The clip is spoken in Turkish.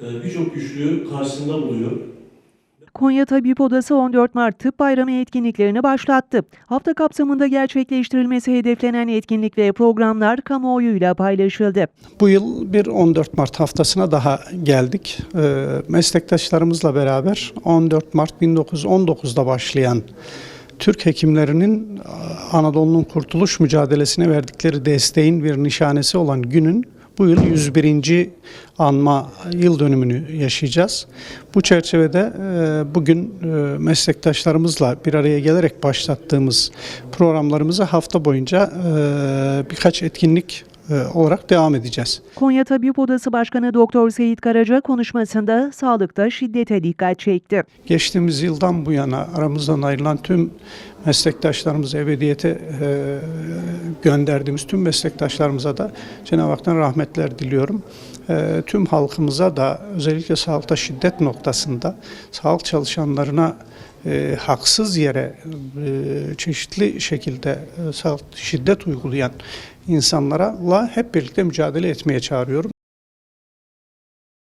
e, birçok güçlüğü karşısında buluyor. Konya Tabip Odası 14 Mart Tıp Bayramı etkinliklerini başlattı. Hafta kapsamında gerçekleştirilmesi hedeflenen etkinlik ve programlar kamuoyuyla paylaşıldı. Bu yıl bir 14 Mart haftasına daha geldik. Ee, meslektaşlarımızla beraber 14 Mart 1919'da başlayan Türk hekimlerinin Anadolu'nun kurtuluş mücadelesine verdikleri desteğin bir nişanesi olan günün bu yıl 101. anma yıl dönümünü yaşayacağız. Bu çerçevede e, bugün e, meslektaşlarımızla bir araya gelerek başlattığımız programlarımızı hafta boyunca e, birkaç etkinlik olarak devam edeceğiz. Konya Tabip Odası Başkanı Doktor Seyit Karaca konuşmasında sağlıkta şiddete dikkat çekti. Geçtiğimiz yıldan bu yana aramızdan ayrılan tüm meslektaşlarımıza ebediyete gönderdiğimiz tüm meslektaşlarımıza da Cenab-ı Hak'tan rahmetler diliyorum. E, tüm halkımıza da özellikle sağlıkta şiddet noktasında sağlık çalışanlarına e, haksız yere e, çeşitli şekilde e, şiddet uygulayan insanlara hep birlikte mücadele etmeye çağırıyorum.